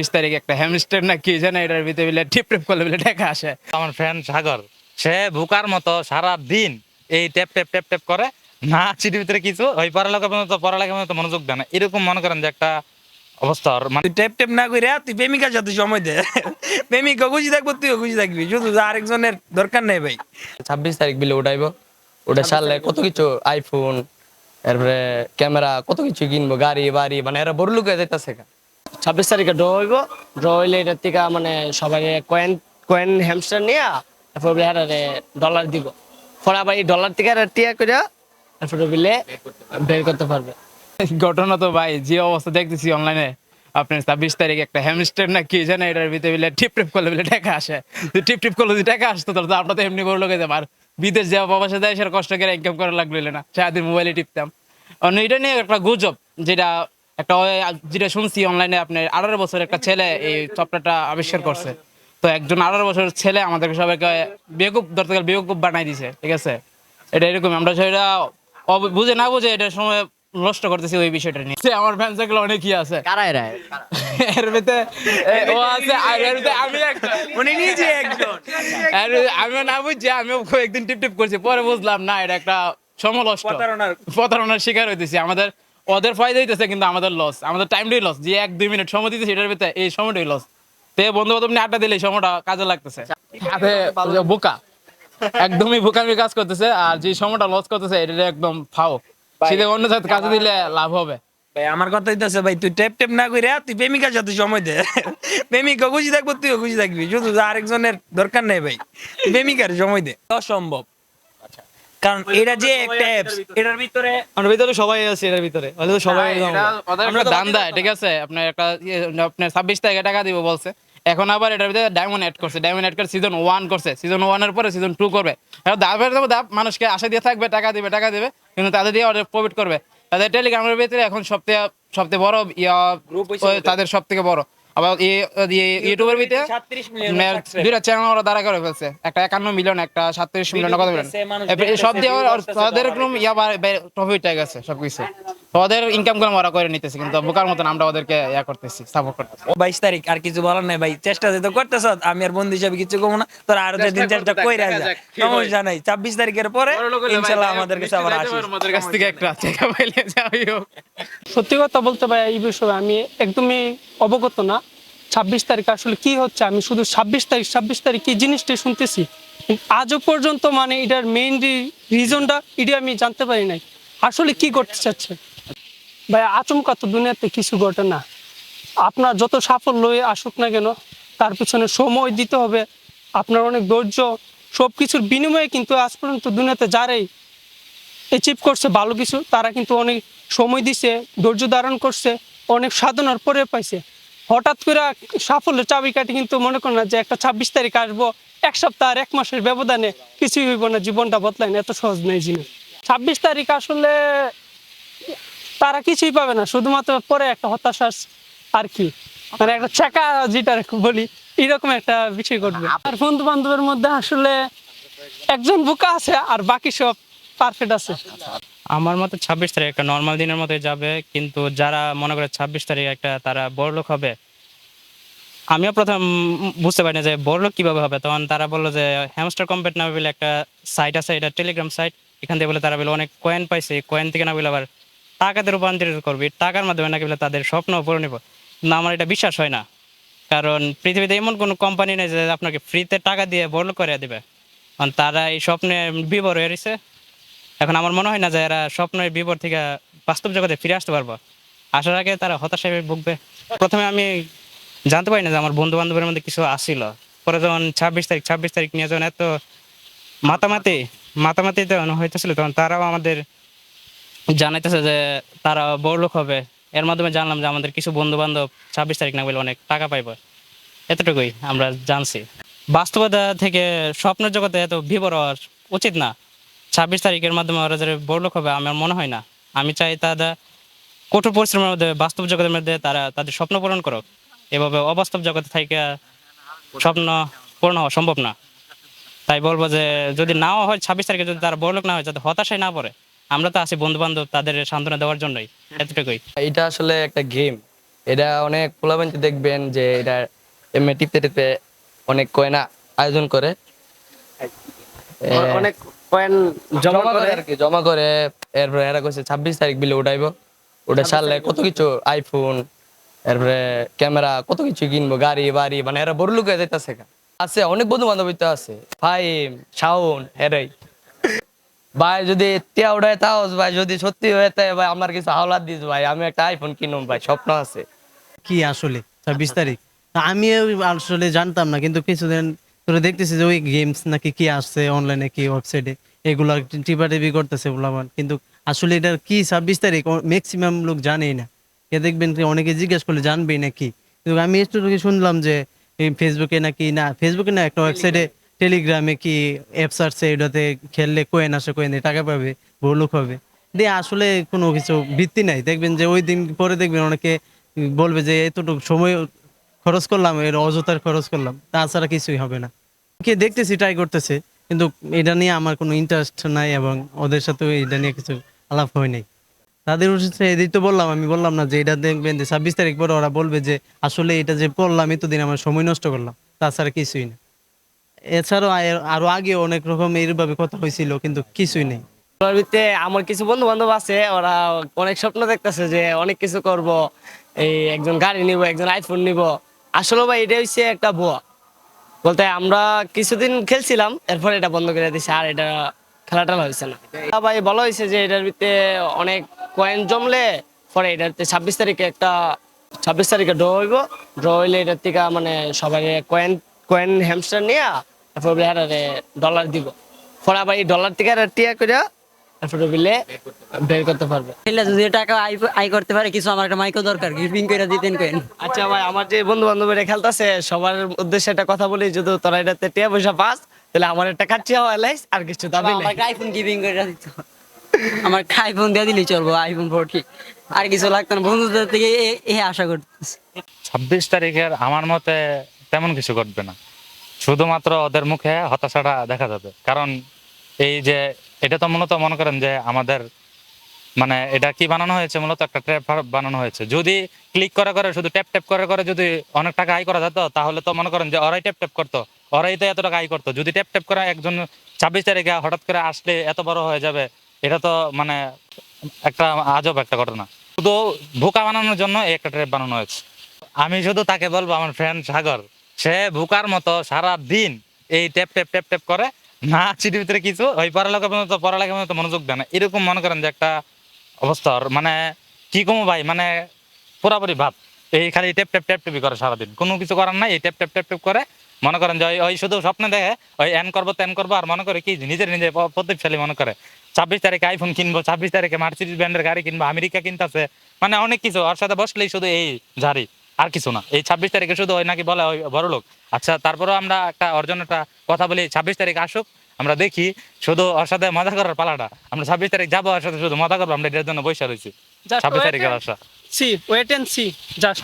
বিশ তারিখ একটা হ্যামস্টার না কি জানে এটার ভিতরে বলে টিপ টিপ করলে বলে টাকা আসে। আমার ফ্রেন্ড সাগর সে ভুকার মতো সারা দিন এই ট্যাপ ট্যাপ ট্যাপ ট্যাপ করে না চিঠির ভিতরে কিছু ওই পড়ালেখা পর্যন্ত পড়ালেখার মতো মনোযোগ দেয় না। এরকম মনে করেন যে একটা অবস্থা মানে তুই টেপ টেপ না করে তুই প্রেমিকার সাথে সময় দে। প্রেমিকা খুশি থাকব তুইও খুশি থাকবি। শুধু আরেকজনের দরকার নেই ভাই। ছাব্বিশ তারিখ বিলে উঠাইব। ওটা সারলে কত কিছু আইফোন তারপরে ক্যামেরা কত কিছু কিনবো গাড়ি বাড়ি মানে এরা বড় লোক হয়ে যাইতেছে ছাব্বিশ তারিখে ড্র হইব। ড্র হইলে এটার থেকে মানে সবাই কয়েন কয়েন হ্যামস্টার নিয়ে তারপর ডলার দিব। আবার এই ডলার থেকে আর টিয়া করে বিলে বের করতে পারবে। ঘটনা তো ভাই, যে অবস্থা দেখতেছি অনলাইনে আপনার ছাব্বিশ তারিখ একটা হ্যামস্টার না কি জানে, এটার ভিতরে টিপ টিপ করলে টাকা আসে। টিপ টিপ করলে টাকা আসতো, তাহলে আমরা তো এমনি বড় লোক আর বিদেশ যাওয়া, বাবার সাথে এসে কষ্ট করে ইনকাম করা লাগল না। সারাদিন মোবাইলে টিপতাম। অন্য এটা নিয়ে একটা গুজব, যেটা একটা যেটা শুনছি অনলাইনে আপনার আঠারো বছর একটা ছেলে এই সফটওয়্যারটা আবিষ্কার করছে। তো একজন আঠারো বছরের ছেলে আমাদেরকে সবাইকে বেকুব ধরতে গেলে বেকুব বানাই দিছে ঠিক আছে? এটা এরকম আমরা সেটা বুঝে না বুঝে এটা সময় নষ্ট করতেছি ওই বিষয়টা নিয়ে। আমার ফ্যান সার্কেল অনেকই আছে। কারা এরা? এর ভিতরে ও আছে আর এর ভিতরে আমি উনি নিজে একজন। ভিতরে আমিও না বুঝছি আমিও একদিন টিপ টিপ করছি পরে বুঝলাম না এটা একটা সমলষ্ট। প্রতারণার। প্রতারণার শিকার হইতেছি। আমাদের ওদের ফায়দা হইতেছে কিন্তু আমাদের লস আমাদের টাইমটাই লস যে এক দুই মিনিট সময় দিতেছি এটার ভিতরে এই সময়টাই লস তে বন্ধু বান্ধব নিয়ে আড্ডা দিলে এই সময়টা কাজে লাগতেছে। বোকা। একদমই বোকামি কাজ করতেছে আর যে সময়টা লস করতেছে এটা একদম ফাও। সেটা অন্য সাথে কাজে দিলে লাভ হবে। ভাই আমার কথা হইতেছে ভাই তুই টেপ টেপ না করে তুই প্রেমিকার সাথে সময় দে। প্রেমিকা খুশি থাকব তুইও খুশি থাকবি। শুধু আরেকজনের দরকার নেই ভাই। প্রেমিকার সময় দে। অসম্ভব। কারণ এটা যে একটা অ্যাপস এটার ভিতরে আমার ভিতরে সবাই আছে এর ভিতরে হয়তো সবাই একটা ধান্দা ঠিক আছে? আপনার একটা ইয়ে, আপনার ছাব্বিশ তারিখে টাকা দিব বলছে। এখন আবার এটার ভিতরে ডায়মন্ড অ্যাড করছে। ডায়মন্ড অ্যাড করে সিজন ওয়ান করছে। সিজন ওয়ানের পরে সিজন টু করবে। দাবের দেবো দাব মানুষকে আশা দিয়ে থাকবে টাকা দিবে টাকা দিবে কিন্তু তাদের দিয়ে ওদের প্রফিট করবে। তাদের টেলিগ্রামের ভিতরে এখন সবথেকে সবথেকে বড় ইয়া তাদের সব থেকে বড়। আবার ইউটিউবের ভিতরে 37 মিলিয়ন আপনার দুইটা চ্যানেল ওরা দাঁড়া করে ফেলছে। একটা একান্ন মিলিয়ন একটা সাতত্রিশ মিলিয়ন সব দিয়ে ইয়া গেছে সবকিছু। ওদের ইনকাম করে ওরা করে নিতেছে কিন্তু বোকার মতন আমরা ওদেরকে ইয়া করতেছি সাপোর্ট করতেছি। বাইশ তারিখ আর কিছু বলার নাই ভাই চেষ্টা যেহেতু করতেছ আমি আর বন্ধু হিসাবে কিছু কমো না তোর আরও দিন চেষ্টা কই রাখা সমস্যা নাই ছাব্বিশ তারিখের পরে ইনশাল্লাহ আমাদের কাছে আবার আমাদের কাছ থেকে একটা টাকা পাইলে যাই হোক। সত্যি কথা বলতে ভাই এই বিষয়ে আমি একদমই অবগত না। ছাব্বিশ তারিখ আসলে কি হচ্ছে আমি শুধু ছাব্বিশ তারিখ ছাব্বিশ তারিখ কি জিনিসটাই শুনতেছি। আজও পর্যন্ত মানে এটার মেইন রিজনটা এটা আমি জানতে পারি নাই। আসলে কি করতে চাচ্ছে? ভাই, আচমকা তো দুনিয়াতে কিছু ঘটে না। আপনার যত সাফল্য আসুক না কেন, তার পিছনে সময় দিতে হবে। আপনার অনেক ধৈর্য সব কিছুর বিনিময়ে কিন্তু আজ পর্যন্ত দুনিয়াতে যারাই অ্যাচিভ করছে ভালো কিছু, তারা কিন্তু অনেক সময় দিছে, ধৈর্য ধারণ করছে, অনেক সাধনার পরে পাইছে। হঠাৎ করে সাফল্যের চাবিকাঠি কিন্তু মনে করেন না যে একটা ছাব্বিশ তারিখ আসব, এক সপ্তাহ আর এক মাসের ব্যবধানে কিছুই হইব না, জীবনটা বদলায় না, এত সহজ নেই জিনিস। ছাব্বিশ তারিখ আসলে তারা কিছুই পাবে না, শুধুমাত্র পরে একটা হতাশা আর কি। মানে একটা চাকা যেটা বলি, এরকম একটা বিষয় ঘটবে। আর বন্ধু বান্ধবের মধ্যে আসলে একজন বোকা আছে আর বাকি সব পারফেক্ট আছে। আমার মতে ছাব্বিশ তারিখ একটা নর্মাল দিনের মতোই যাবে, কিন্তু যারা মনে করে ছাব্বিশ তারিখ একটা তারা বড়লোক হবে, আমিও প্রথম বুঝতে পারি না যে বড়লোক কীভাবে হবে। তখন তারা বলল যে হ্যামস্টার কম্পেট নামে বলে একটা সাইট আছে, এটা টেলিগ্রাম সাইট এখান থেকে বলে তারা বলে অনেক কয়েন পাইছে কয়েন থেকে না বলে আবার টাকাতে রূপান্তরিত করবি টাকার মাধ্যমে নাকি বলে তাদের স্বপ্ন পূরণ না, আমার এটা বিশ্বাস হয় না। কারণ পৃথিবীতে এমন কোনো কোম্পানি নেই যে আপনাকে ফ্রিতে টাকা দিয়ে বড়লোক করে দিবে। কারণ তারা এই স্বপ্নে বিবর হয়ে রয়েছে। এখন আমার মনে হয় না যে এরা স্বপ্নের বিপর থেকে বাস্তব জগতে ফিরে আসতে পারব। আসার আগে তারা হতাশায় ভুগবে। প্রথমে আমি জানতে পারি না যে আমার বন্ধু বান্ধবের মধ্যে কিছু আসছিল পরে যখন ছাব্বিশ তারিখ ছাব্বিশ তারিখ নিয়ে যখন এত মাতামাতি মাতামাতি যখন হইতেছিল, তখন তারাও আমাদের জানাইতেছে যে তারা বড় লোক হবে। এর মাধ্যমে জানলাম যে আমাদের কিছু বন্ধু বান্ধব ছাব্বিশ তারিখ না বলে অনেক টাকা পাইব। এতটুকুই আমরা জানছি। বাস্তবতা থেকে স্বপ্নের জগতে এত বিবর হওয়া উচিত না। ছাব্বিশ তারিখের মাধ্যমে ওরা যে বড়লোক হবে, আমার মনে হয় না। আমি চাই তারা কঠোর পরিশ্রমের মধ্যে, বাস্তব জগতের মধ্যে তারা তাদের স্বপ্ন পূরণ করুক। এভাবে অবাস্তব জগতে থেকে স্বপ্ন পূরণ হওয়া সম্ভব না। তাই বলব যে যদি নাও হয়, ছাব্বিশ তারিখে যদি তারা বড়লোক না হয়, যাতে হতাশায় না পড়ে। আমরা তো আছি বন্ধু বান্ধব তাদের সান্ত্বনা দেওয়ার জন্যই এতটুকুই। এটা আসলে একটা গেম। এটা অনেক পোলাবেঞ্চে দেখবেন যে এটা এমনি টিপতে টিপতে অনেক কয়না আয়োজন করে। অনেক কয়েন জমা করে। আর কি জমা করে। এরপরে এরা কইছে ছাব্বিশ তারিখ বিলে উঠাইবো। ওটা সারলে কত কিছু আইফোন এরপরে ক্যামেরা কত কিছু কিনবো গাড়ি বাড়ি মানে এরা বড় লোক হয়ে যাইতেছে আছে অনেক বন্ধু বান্ধব তো আছে। ফাইম শাওন এরাই। ভাই যদি টিয়া উঠায় তাও ভাই যদি সত্যি হয়ে থাকে ভাই আমার কিছু হাওলাত দিস ভাই আমি একটা আইফোন কিনুম ভাই স্বপ্ন আছে। কি আসলে? ছাব্বিশ তারিখ। তা আমিও আসলে জানতাম না কিন্তু কিছুদিন ধরে দেখতেছি যে ওই গেমস নাকি কি আসছে অনলাইনে কি ওয়েবসাইটে এগুলো টিপা টিপি করতেছে বলামান কিন্তু আসলে এটা কি ছাব্বিশ তারিখ? ম্যাক্সিমাম লোক জানেই না। এ দেখবেন যে অনেকে জিজ্ঞেস করলে জানবেই না কি কিন্তু আমি একটু শুনলাম যে ফেসবুকে নাকি না ফেসবুকে না একটা ওয়েবসাইটে টেলিগ্রামে কি অ্যাপস আসছে এটাতে খেললে কোয়েন আসে কোয়েন টাকা পাবে বড়লোক হবে? দিয়ে আসলে কোনো কিছু ভিত্তি নাই। দেখবেন যে ওই দিন পরে দেখবেন অনেকে বলবে যে, এতটুকু সময় খরচ করলাম, এর অযথার খরচ করলাম। তাছাড়া কিছুই হবে না। কে দেখতেছি ট্রাই করতেছে, কিন্তু এটা নিয়ে আমার কোনো ইন্টারেস্ট নাই এবং ওদের সাথে এটা নিয়ে কিছু আলাপ হয় নাই। তাদের উচিত এদিক তো বললাম, আমি বললাম না যে, এটা দেখবেন যে ছাব্বিশ তারিখ পরে ওরা বলবে যে, আসলে এটা যে পড়লাম এতদিন আমার সময় নষ্ট করলাম। তাছাড়া কিছুই না। এছাড়াও আরও আগে অনেক রকম এইভাবে কথা হয়েছিল, কিন্তু কিছুই নেই। ভিতরে আমার কিছু বন্ধু বান্ধব আছে, ওরা অনেক স্বপ্ন দেখতেছে যে অনেক কিছু করব, এই একজন গাড়ি নিব, একজন আইফোন নিব। আসলে ভাই, এটা হচ্ছে একটা ভুয়া। বলতে আমরা কিছুদিন খেলছিলাম, এরপর এটা বন্ধ করে দিছে, আর এটা খেলাটা হয়েছে না। ভাই, বলা হয়েছে যে এটার ভিতরে অনেক কয়েন জমলে, পরে এটাতে ছাব্বিশ তারিখে একটা, ছাব্বিশ তারিখে ড্র হইব। ড্র হইলে এটার থেকে মানে সবাই কয়েন কয়েন হ্যামস্টার নিয়ে তারপর ডলার দিব। পরে আবার এই ডলার থেকে আর টিয়া করে তারপরে বিলে বের করতে পারবে। খেলে যদি টাকা আয় করতে পারে কিছু আমার একটা মাইকও দরকার গিফটিং করে দিতেন কেন আচ্ছা ভাই আমার যে বন্ধু বান্ধবীরা খেলতেছে সবার উদ্দেশ্যে একটা কথা বলি যদি তোরা এটাতে টিয়া পয়সা পাস তাহলে আমার একটা লাইস আর কিছু দাবি আমার আইফোন গিভিং করে দিত। আমার আইফোন দিয়ে দিলেই চলবো আইফোন ফোরটি আর কিছু লাগতো না বন্ধুদের থেকে এ আশা করতেছি। ছাব্বিশ তারিখের আমার মতে তেমন কিছু ঘটবে না। শুধুমাত্র ওদের মুখে হতাশাটা দেখা যাবে। কারণ এই যে, এটা তো মূলত মনে করেন যে আমাদের মানে এটা কি বানানো হয়েছে? মূলত একটা ট্র্যাপ বানানো হয়েছে। যদি ক্লিক করে করে, শুধু ট্যাপ ট্যাপ করে করে যদি অনেক টাকা আয় করা যেত, তাহলে তো মনে করেন যে ওরাই ট্যাপ ট্যাপ করতো। ওরাই তো এত টাকা আয় করতো। যদি ট্যাপ ট্যাপ করে একজন ছাব্বিশ তারিখে হঠাৎ করে আসলে এত বড় হয়ে যাবে, এটা তো মানে একটা আজব একটা ঘটনা। শুধু ভুকা বানানোর জন্য একটা ট্র্যাপ বানানো হয়েছে। আমি শুধু তাকে বলব, আমার ফ্রেন্ড সাগর সে ভুকার মতো সারা দিন এই ট্যাপ ট্যাপ ট্যাপ ট্যাপ করে না, চিঠির ভিতরে কিছু ওই পড়ালেখা পর্যন্ত পড়ালেখা পর্যন্ত মনোযোগ দেয় না। এরকম মনে করেন যে একটা অবস্থা মানে কি কমো ভাই? মানে পুরাপুরি ভাব। এই খালি ট্যাপ ট্যাপ ট্যাপ টেপি করে সারাদিন। কোনো কিছু করার নাই, এই ট্যাপ ট্যাপ ট্যাপ ট্যাপ করে মনে করেন যে ওই- শুধু স্বপ্নে দেখে ওই এন করব, তেন করব, আর মনে করে কি নিজের নিজে প- প্রদীপশালী মনে করে। ছাব্বিশ তারিখে আইফোন কিনবো, ছাব্বিশ তারিখে মার্সিডিস ব্র্যান্ডের গাড়ি কিনবো, আমেরিকা কিনতেছে। মানে অনেক কিছু। ওর সাথে বসলেই শুধু এই ঝাড়ি। আর কিছু না। এই ছাব্বিশ তারিখে শুধু ওই নাকি বলা ওই বড় লোক আচ্ছা তারপরও আমরা একটা অর্জন একটা কথা বলি ছাব্বিশ তারিখ আসুক আমরা দেখি শুধু ওর সাথে মজা করার পালাটা। আমরা ছাব্বিশ তারিখ যাব ওর সাথে শুধু মজা করব আমরা এটার জন্য বৈশা রয়েছি। ছাব্বিশ তারিখের আসা see wait and see. Just